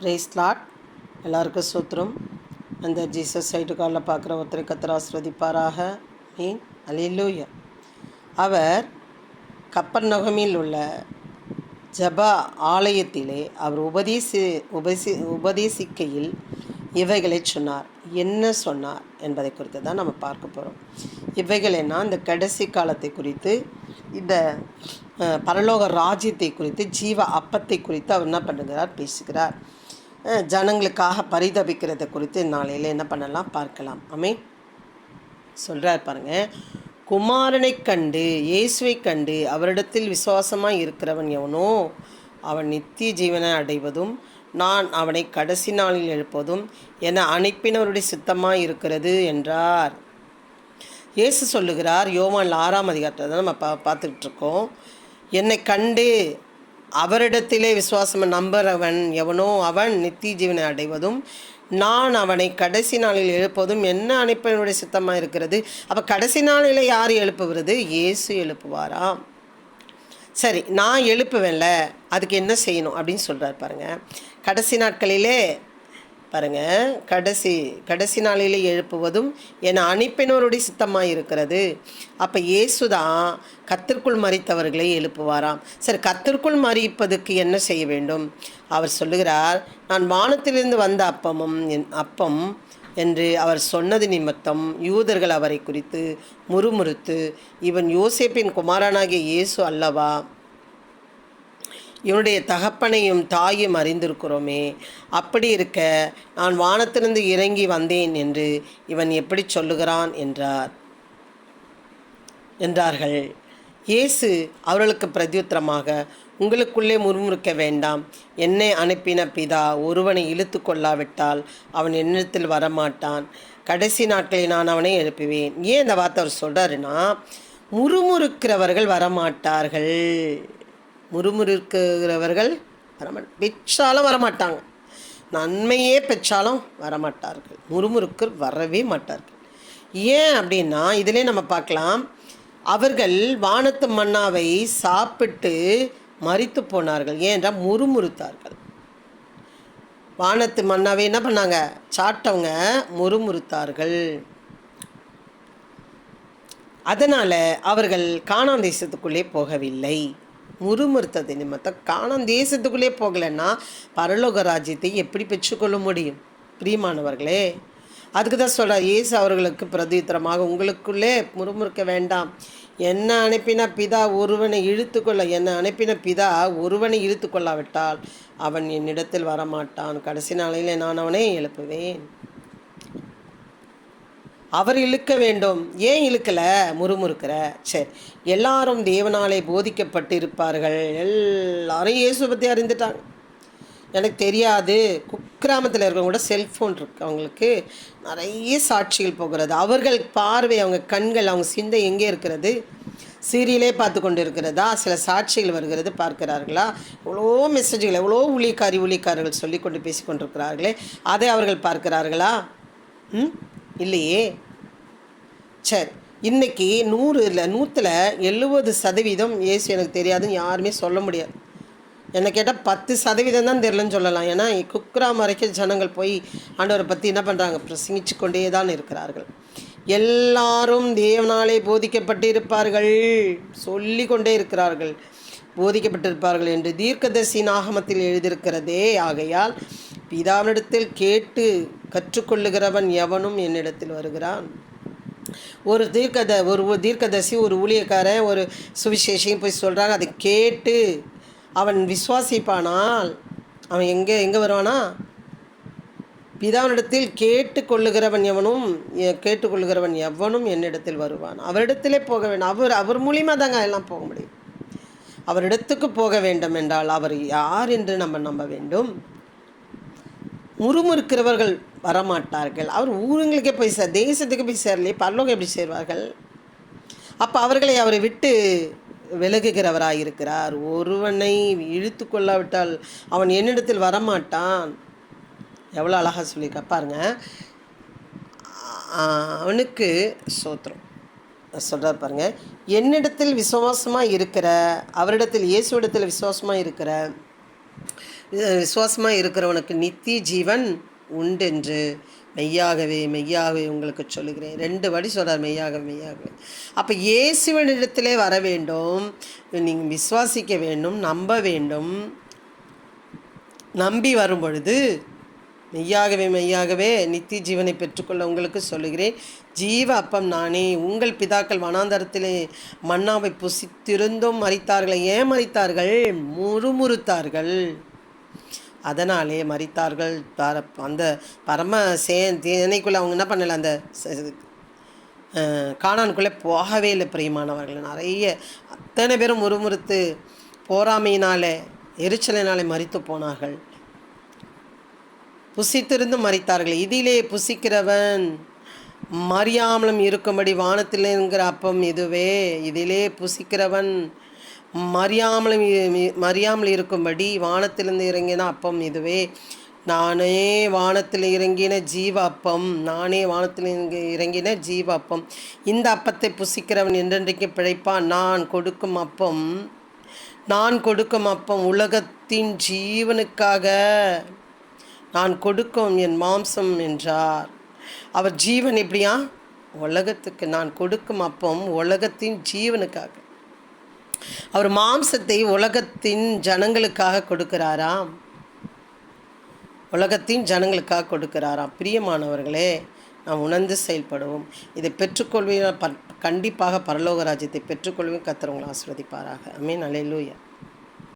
ப்ரேஸ்லாட் எல்லாருக்கும் சூத்திரம். அந்த ஜீசஸ் சைடு காலில் பார்க்குற ஒருத்தரை கத்தர் ஆஸ்வதிப்பாராக மீன் அலிலூயா அவர் கப்பர் நகமில் உள்ள ஜபா ஆலயத்திலே அவர் உபதேசி உபசி உபதேசிக்கையில் இவைகளை சொன்னார். என்ன சொன்னார் என்பதை குறித்து தான் நம்ம பார்க்க போகிறோம் இவைகள் என்ன? இந்த கடைசி காலத்தை குறித்து இந்த பரலோக ராஜ்யத்தை குறித்து ஜீவ அப்பத்தை குறித்து அவர் என்ன பண்ணுகிறார்? பேசுகிறார். ஜனங்களுக்காக பரிதபிக்கிறதை குறித்து நாளையில் என்ன பண்ணலாம்? பார்க்கலாம். அமே சொல்கிறார் பாருங்கள் குமாரனை கண்டு இயேசுவை கண்டு அவரிடத்தில் விசுவாசமாக இருக்கிறவன் எவனோ அவன் நித்திய ஜீவனை அடைவதும் நான் அவனை கடைசி நாளில் எழுப்பதும் என அனுப்பினவருடைய சித்தமாக இருக்கிறது என்றார். இயேசு சொல்லுகிறார் யோவான் ஆறாம் அதிகாரத்தை தான் நம்ம பா பார்த்துக்கிட்டு இருக்கோம் என்னை கண்டு அவரிடத்திலே விசுவாசம் நம்புறவன் எவனோ அவன் நித்திய ஜீவனை அடைவதும் நான் அவனை கடைசி நாளில் எழுப்பதும் என்ன அனுப்பினுடைய சித்தமாக இருக்கிறது அப்போ கடைசி நாளில் யார் எழுப்புகிறது? இயேசு எழுப்புவாராம் சரி நான் எழுப்புவேன்ல அதுக்கு என்ன செய்யணும் அப்படின்னு சொல்கிறார் பாருங்கள் கடைசி நாட்களிலே பாருங்க கடைசி கடைசி நாளிலே எழுப்புவதும் என அனுப்பினோருடைய சித்தமாக இருக்கிறது அப்போ இயேசு தான் கத்திற்குள் மறித்தவர்களை எழுப்புவாராம். சரி கத்திற்குள் மறிப்பதுக்கு என்ன செய்ய வேண்டும்? அவர் சொல்லுகிறார் நான் வானத்திலிருந்து வந்த அப்பமும் என் அப்பம் என்று அவர் சொன்னது நிமித்தம் யூதர்கள் அவரை குறித்து முறுமுறுத்து இவன் யோசேப்பின் குமாரனாகிய இயேசு அல்லவா? இவனுடைய தகப்பனையும் தாயும் அறிந்திருக்கிறோமே. அப்படி இருக்க நான் வானத்திலிருந்து இறங்கி வந்தேன் என்று இவன் எப்படி சொல்லுகிறான் என்றார். என்றார்கள் இயேசு அவர்களுக்கு பிரதியுத்தரமாக உங்களுக்குள்ளே முறுமுறுக்க வேண்டாம். என்னை அனுப்பின பிதா ஒருவனை இழுத்து கொள்ளாவிட்டால் அவன் என்னிடத்தில் வரமாட்டான். கடைசி நாட்களில் நான் அவனை எழுப்புவேன். ஏன் இந்த வார்த்தை அவர் சொல்கிறாருன்னா முறுமுறுக்கிறவர்கள் வரமாட்டார்கள். முறுமுறுக்குகிறவர்கள் வரமாட் பெற்றாலும் வரமாட்டாங்க. நன்மையே பெற்றாலும் வரமாட்டார்கள். முறுமுறுக்கு வரவே மாட்டார்கள். ஏன் அப்படின்னா இதிலே நம்ம பார்க்கலாம். அவர்கள் வானத்து மன்னாவை சாப்பிட்டு மறித்து போனார்கள். ஏனென்றால் முறுமுறுத்தார்கள். வானத்து மன்னாவை என்ன பண்ணாங்க? சாப்பிட்டவங்க முறுமுறுத்தார்கள். அதனால் அவர்கள் காணான் தேசத்துக்குள்ளே போகவில்லை. முறுமுறுத்தது. நிமித்தம் காணும். தேசத்துக்குள்ளே போகலைன்னா பரலோக ராஜ்யத்தை எப்படி பெற்றுக்கொள்ள முடியும்? பிரியமானவர்களே அதுக்கு தான் சொல்கிறார் இயேசு அவர்களுக்கு பிரதித்திரமாக உங்களுக்குள்ளே முறுமுறுக்க வேண்டாம். என்ன அனுப்பின பிதா ஒருவனை இழுத்துக்கொள்ள என்னை அனுப்பின பிதா ஒருவனை இழுத்து கொள்ளாவிட்டால் அவன் என்னிடத்தில் வரமாட்டான். கடைசி நாளையிலே நான் அவனை எழுப்புவேன். அவர் இழுக்க வேண்டும். ஏன் இழுக்கலை? முறுமுறுக்கிற. சரி. எல்லாரும் தேவனாலே போதிக்கப்பட்டு இருப்பார்கள் எல்லாரும் இயேசு பற்றி அறிந்துட்டாங்க. எனக்கு தெரியாது. குக்கிராமத்தில் இருக்கிறவங்க கூட செல்ஃபோன் இருக்கு. அவங்களுக்கு நிறைய சாட்சிகள் போகிறது. அவர்கள் பார்வை அவங்க கண்கள் அவங்க சிந்தை எங்கே இருக்கிறது? சீரியலே பார்த்து கொண்டு இருக்கிறதா சில சாட்சிகள் வருகிறது. பார்க்கிறார்களா? எவ்வளோ மெசேஜ்கள் எவ்வளோ உளிக்காரி உளிக்காரர்கள் சொல்லி கொண்டு பேசி கொண்டிருக்கிறார்களே. அதை அவர்கள் பார்க்கிறார்களா? ம்? இல்லையே? சரி இன்னைக்கு நூறு இல்லை நூற்றில் எழுபது சதவீதம் ஏசு எனக்கு தெரியாதுன்னு யாருமே சொல்ல முடியாது. என்னை கேட்டால் பத்து சதவீதம் தான் தெரிலன்னு சொல்லலாம். ஏன்னா குக்ராம் வரைக்கும் ஜனங்கள் போய் ஆண்டவரை பற்றி என்ன பண்ணுறாங்க பிரசங்கிச்சு கொண்டே தான் இருக்கிறார்கள். எல்லாரும் தேவனாலே போதிக்கப்பட்டிருப்பார்கள். சொல்லி கொண்டே இருக்கிறார்கள். போதிக்கப்பட்டிருப்பார்கள் என்று தீர்க்கதர்சி நாகமத்தில் எழுதியிருக்கிறதே. ஆகையால் பிதாவினிடத்தில் கேட்டு கற்றுக்கொள்ளுகிறவன் எவனும் என்னிடத்தில் வருகிறான்? ஒரு தீர்க்கத ஒரு தீர்க்கதசி ஒரு ஊழியக்காரன் ஒரு சுவிசேஷையும் போய் சொல்கிறாங்க அதை கேட்டு அவன் விசுவாசிப்பானால் அவன் எங்கே எங்கே வருவானா? பிதாவினிடத்தில் கேட்டு கொள்ளுகிறவன் எவனும் கேட்டுக்கொள்ளுகிறவன் எவனும் என்னிடத்தில் வருவான். அவரிடத்திலே போக வேண்டும். அவர் அவர் மூலியமாக தாங்க எல்லாம் போக முடியும். அவரிடத்துக்கு போக வேண்டும் என்றால் அவர் யார் என்று நம்ம நம்ப வேண்டும்? முறுமுறுக்கிறவர்கள் வரமாட்டார்கள். அவர் ஊருங்களுக்கே போய் சேர் தேசத்துக்கு போய் சேரலையே பரலோகம் எப்படி சேர்வார்கள்? அப்போ அவர்களை அவரை விட்டு விலகுகிறவராக இருக்கிறார் ஒருவனை இழுத்து கொள்ளாவிட்டால் அவன் என்னிடத்தில் வரமாட்டான். எவ்வளோ அழகாக சொல்லியிருக்கா பாருங்க. அவனுக்கு சோத்திரம். சொல்கிறார் பாருங்க. என்னிடத்தில் விசுவாசமாக இருக்கிற அவரிடத்தில் இயேசுவிடத்தில் விசுவாசமாக இருக்கிற விசுவாசமாக இருக்கிறவனுக்கு நித்திய ஜீவன் உண்டென்று மெய்யாகவே மெய்யாகவே உங்களுக்கு சொல்லுகிறேன். ரெண்டு வாடி சொல்கிறார் மெய்யாகவே மெய்யாகவே. அப்போ இயேசுவனிடத்திலே வர வேண்டும் நீங்கள் விசுவாசிக்க வேண்டும் நம்ப வேண்டும். நம்பி வரும் பொழுது மெய்யாகவே மெய்யாகவே நித்திய ஜீவனை பெற்றுக்கொள்ள உங்களுக்கு சொல்லுகிறேன். ஜீவ அப்பம் நானே உங்கள் பிதாக்கள் வனாந்தரத்திலே மன்னாவை புசித்திருந்தும் மறித்தார்களை ஏன் மறித்தார்கள் முறுமுறுத்தார்கள். அதனாலே மறித்தார்கள் பர அந்த பரம சே தேனைக்குள்ளே அவங்க என்ன பண்ணலை? அந்த காணான்குள்ளே போகவே இல்லை பிரியமானவர்கள். நிறைய அத்தனை பேரும் முறுமுறுத்து போராமையினால் எரிச்சலினாலே மறித்து போனார்கள். புசித்திருந்து மறித்தார்கள் இதிலே புசிக்கிறவன் மறியாமலும் இருக்கும்படி வானத்தில் என்கிற அப்பம் இதுவே. இதிலே புசிக்கிறவன் மறியாமலும் மறியாமல் இருக்கும்படி வானத்திலிருந்து இறங்கின அப்பம் இதுவே. நானே வானத்தில் இறங்கின ஜீவ அப்பம். நானே வானத்தில் இறங்கி- இறங்கின ஜீவ அப்பம். இந்த அப்பத்தை புசிக்கிறவன் என்றென்றைக்கு பிழைப்பான்? நான் கொடுக்கும் அப்பம் நான் கொடுக்கும் அப்பம் உலகத்தின் ஜீவனுக்காக. நான் கொடுக்கும் என் மாம்சம் என்றார். அவர் ஜீவன் எப்படியா? உலகத்துக்கு. நான் கொடுக்கும் அப்பம் உலகத்தின் ஜீவனுக்காக. அவர் மாம்சத்தை உலகத்தின் ஜனங்களுக்காக கொடுக்கிறாராம். உலகத்தின் ஜனங்களுக்காக கொடுக்கிறாராம். பிரியமானவர்களே நாம் உணர்ந்து செயல்படுவோம். இதை பெற்றுக்கொள்வீங்க கண்டிப்பாக பரலோக ராஜ்யத்தை பெற்றுக்கொள்வேன் கத்துறவங்களை ஆஸ்வதிப்பாராக அமீன் அலையிலூயா